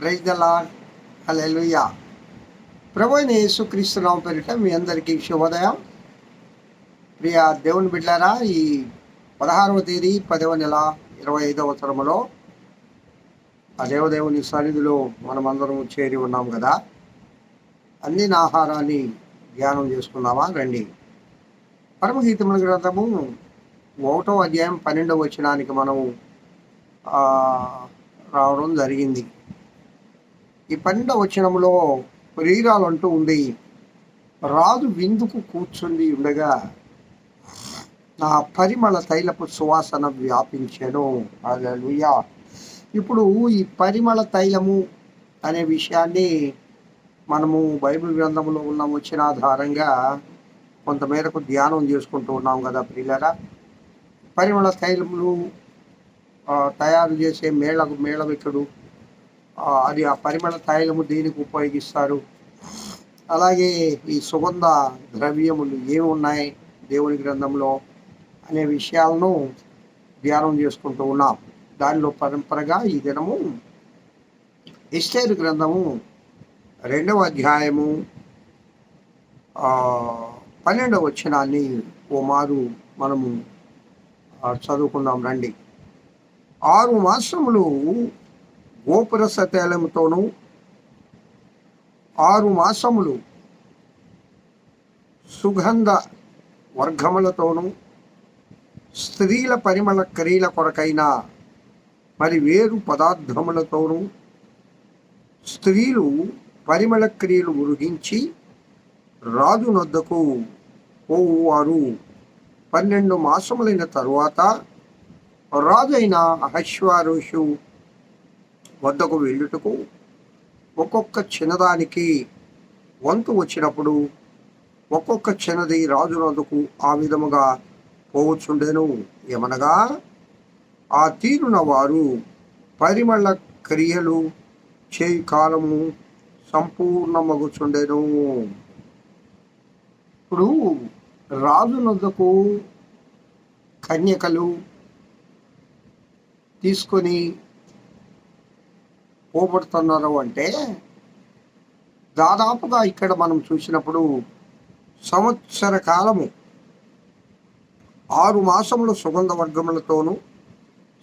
Praise the lord hallelujah ప్రభుని అయిన పేరిట మీ అందరికీ శుభోదయం. ప్రియ దేవుని బిడ్డారా ఈ పదహారవ తేదీ పదవ నెల ఇరవై ఐదవ తరములో ఆ దేవదేవుని సన్నిధిలో మనమందరం చేరి ఉన్నాం కదా. అందిన ఆహారాన్ని ధ్యానం చేసుకుందామా? రండి. పరమగీతముల గ్రంథము ఒకటో అధ్యాయం పన్నెండవ వచనానికి మనము రావడం జరిగింది. ఈ పన్నెండవ వచనంలో ప్రియురాలు అంటూ ఉంది రాజు విందుకు కూర్చుండి ఉండగా నా పరిమళ తైలపు సువాసన వ్యాపించెను. హల్లెలూయా. ఇప్పుడు ఈ పరిమళ తైలము అనే విషయాన్ని మనము బైబిల్ గ్రంథంలో ఉన్న వచ్చిన ఆధారంగా కొంతమేరకు ధ్యానం చేసుకుంటూ ఉన్నాం కదా ప్రియులరా. పరిమళ తైలములు తయారు చేసే మేళకు మేళవికుడు అది ఆ పరిమళ తైలము దేనికి ఉపయోగిస్తారు? అలాగే ఈ సుగంధ ద్రవ్యములు ఏమి ఉన్నాయి దేవుని గ్రంథంలో అనే విషయాలను ధ్యానం చేసుకుంటూ ఉన్నాం. దానిలో పరంపరగా ఈ దినము ఇస్టేరు గ్రంథము రెండవ అధ్యాయము పన్నెండవ వచనాన్ని ఓ మారు మనము చదువుకుందాం రండి. ఆరు మాసములు గోపురస తైలముతోనూ ఆరు మాసములు సుగంధ వర్గములతోనూ స్త్రీల పరిమళ క్రియల కొరకైన మరి వేరు పదార్థములతోనూ స్త్రీలు పరిమళ క్రియలు ఉరిగించి రాజు నొద్దకు పోవువారు. పన్నెండు మాసములైన తరువాత రాజైన అహశ్వారుషు వద్దకు వెళ్ళుటకు ఒక్కొక్క చిన్నదానికి వంతు వచ్చినప్పుడు ఒక్కొక్క చిన్నది రాజునందుకు ఆ విధముగా పోవచ్చుండెను. ఏమనగా ఆ తీరున వారు పరిమళ క్రియలు చేయి కాలము సంపూర్ణమగుచుండెను. ఇప్పుడు రాజునందుకు కన్యకలు తీసుకొని పోబడుతున్నారు అంటే దాదాపుగా ఇక్కడ మనం చూసినప్పుడు సంవత్సర కాలము ఆరు మాసములు సుగంధ వర్గములతోనూ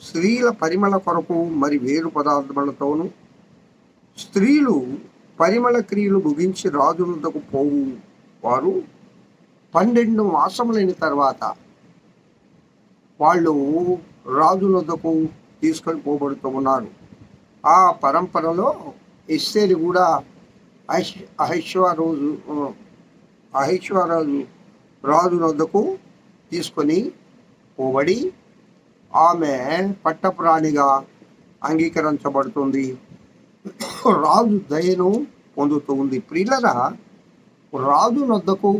స్త్రీల పరిమళ కొరకు మరి వేరు పదార్థములతోనూ స్త్రీలు పరిమళ క్రియలు ముగించి రాజులతో పోవు. వారు పన్నెండు మాసములైన తర్వాత వాళ్ళు రాజులతో తీసుకొని పోబడుతూ ఉన్నారు. ఆ పరంపరలో ఎస్తేరి కూడా అహిష్ అహశ్వరోజు అహిష్వరాజు రాజు వద్దకు తీసుకొని పోబడి ఆమె పట్టప్రాణిగా అంగీకరించబడుతుంది. రాజు దయను పొందుతుంది ప్రియులరా రాజు నొద్దకు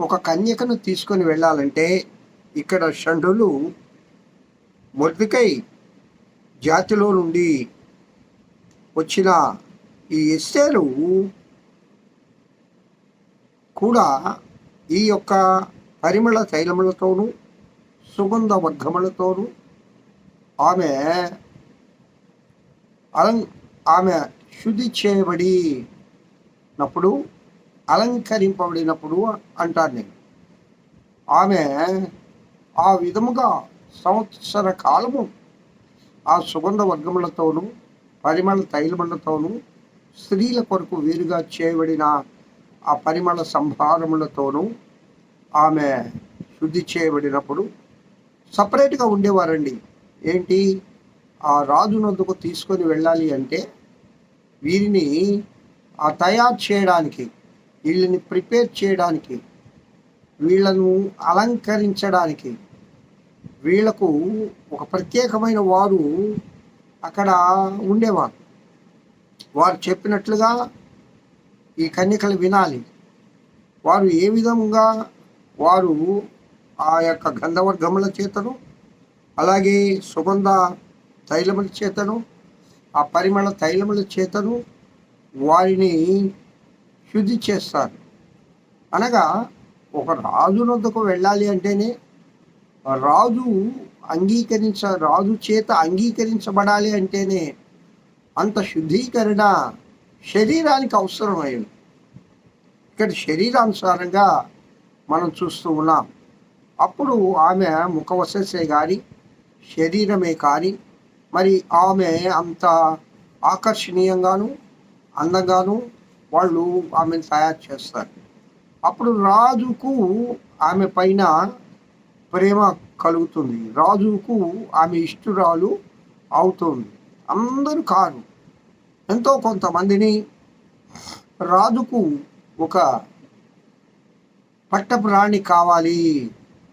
ఒక కన్యకను తీసుకొని వెళ్ళాలంటే ఇక్కడ షండులు మొద్దుకై జాతిలో నుండి వచ్చిన ఈ ఎస్సేలు కూడా ఈ యొక్క పరిమళ తైలములతోనూ సుగంధ వర్గములతోనూ ఆమె అలం ఆమె శుద్ధి చేయబడినప్పుడు అలంకరింపబడినప్పుడు అంటాను నేను. ఆమె ఆ విధముగా సంవత్సర కాలము ఆ సుగంధ వర్గములతోనూ పరిమళ తైలములతోనూ స్త్రీల కొరకు వీరుగా చేయబడిన ఆ పరిమళ సంభారములతోనూ ఆమె శుద్ధి చేయబడినప్పుడు సపరేట్గా ఉండేవారండి. ఏంటి? ఆ రాజు నందుకు తీసుకొని వెళ్ళాలి అంటే వీరిని ఆ తయారు చేయడానికి వీళ్ళని ప్రిపేర్ చేయడానికి వీళ్ళను అలంకరించడానికి వీళ్ళకు ఒక ప్రత్యేకమైన వారు అక్కడ ఉండేవారు. వారు చెప్పినట్లుగా ఈ కన్యకలు వినాలి. వారు ఏ విధంగా వారు ఆ యొక్క గంధవర్గముల చేతను అలాగే సుగంధ తైలముల చేతను ఆ పరిమళ తైలముల చేతను వారిని శుద్ధి చేస్తారు. అనగా ఒక రాజు వద్దకు వెళ్ళాలి అంటేనే రాజు అంగీకరించ రాజు చేత అంగీకరించబడాలి అంటేనే అంత శుద్ధీకరణ శరీరానికి అవసరమైంది. ఇక్కడ శరీరానుసారంగా మనం చూస్తూ ఉన్నాం. అప్పుడు ఆమె ముఖవశస్సే కానీ శరీరమే కానీ మరి ఆమె అంత ఆకర్షణీయంగాను అందంగాను వాళ్ళు ఆమెను తయారు చేస్తారు. అప్పుడు రాజుకు ఆమె పైన ప్రేమ కలుగుతుంది. రాజుకు ఆమె ఇష్టురాలు అవుతుంది. అందరూ కారు. ఎంతో కొంతమందిని రాజుకు ఒక పట్టపురాణి కావాలి.